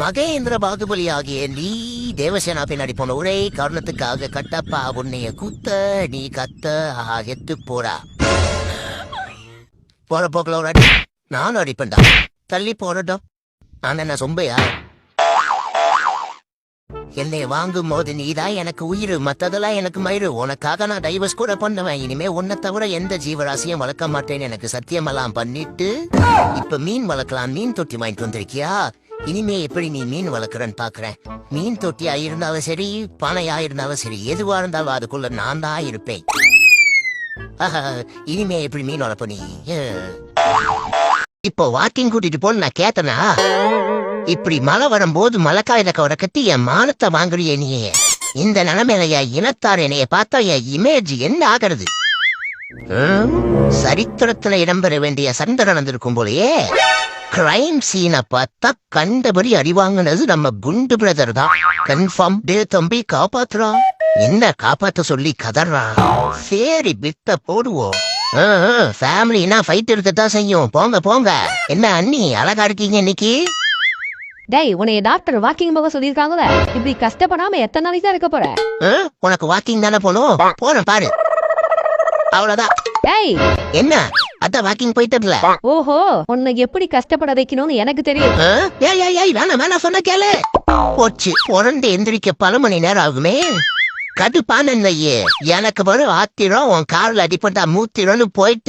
மகேந்திர பாகுபலி ஆகிய நீ தேவசேனா பின்னாடி போன ஒரே காரணத்துக்காக கட்டப்பா உன்னைய குத்த நீ கத்த எத்து போறா. போற போக்கல ஒரு அடி. நானும் அடிப்பேன்டா. தள்ளி போறட்டும். நான் என்ன சொம்பையா? என்னை வாங்கும் போது நீதான் எனக்கு உயிர் மத்ததெல்லாம் எனக்கு மயிறு. உனக்காக நான் டைவர்ஸ் கூட பண்ணுவேன். இனிமே உன்னை தவிர எந்த ஜீவராசியும் வளர்க்க மாட்டேன்னு எனக்கு சத்தியமெல்லாம் பண்ணிட்டு இப்ப மீன் வளர்க்கலாம் மீன் தொட்டி வாங்கிட்டு வந்திருக்கியா? இனிமே எப்படி நீ மீன் வளர்க்குறன்னு பாக்குறேன் மீன் தொட்டியா இருந்தாலும் சரி பானையா இருந்தாலும் சரி எதுவா இருந்தாலும் அதுக்குள்ள நான் தான் இருப்பேன். இனிமே எப்படி மீன் வளர்ப்ப நீ. இப்போ வாக்கிங் கூட்டிட்டு போன்னு நான் கேட்டனா? இப்படி மழை வரும்போது மழைக்காயில கவரை கட்டி என் மானத்தை வாங்குறியே நீ. இந்த நிலைமையில என் இனத்தார் என்னைய பார்த்தா என் இமேஜ் என்ன ஆகிறது? சரித்திரத்துல இடம்பெற வேண்டிய சண்டை நடந்திருக்கும் போலயே. கிரைம் சீனை பார்த்தா கண்டபடி அடிவாங்கினது நம்ம குண்டு பிரதர் தான். கன்ஃபார்ம் டே தம்பி காப்பாத்துறா. என்ன காப்பாத்த சொல்லி கதறா. சரி பித்த போடுவோம். ஃபேமிலினா ஃபைட் இருக்கத்தான் செய்யும். போங்க போங்க. என்ன அண்ணி அழகா இருக்கீங்க இன்னைக்கு? டேய் உன்னைய டாக்டர் வாக்கிங் போக சொல்லியிருக்காங்களே இப்படி கஷ்டப்படாம எத்தனை நாளைக்கு தான் இருக்க போற? உனக்கு வாக்கிங் தானே போகணும்? போறேன் பாரு. அவ்வளவுதான். டேய்! என்ன? அதான் வாக்கிங் போயிட்டதுல. ஓஹோ உன்னை எப்படி கஷ்டப்பட வைக்கணும்னு எனக்கு தெரியும்? ஏய் ஏய் ஏய் வேணாம் வேணாம் சொன்ன கேளு. போச்சு பிறந்து எந்திரிக்க பல மணி நேரம் ஆகுமே. கடுப்பான ஐயே எனக்கு வரும் ஆத்திரம் உன் கார்ல அடிப்பட்டா மூத்திரம்னு போயிட்டு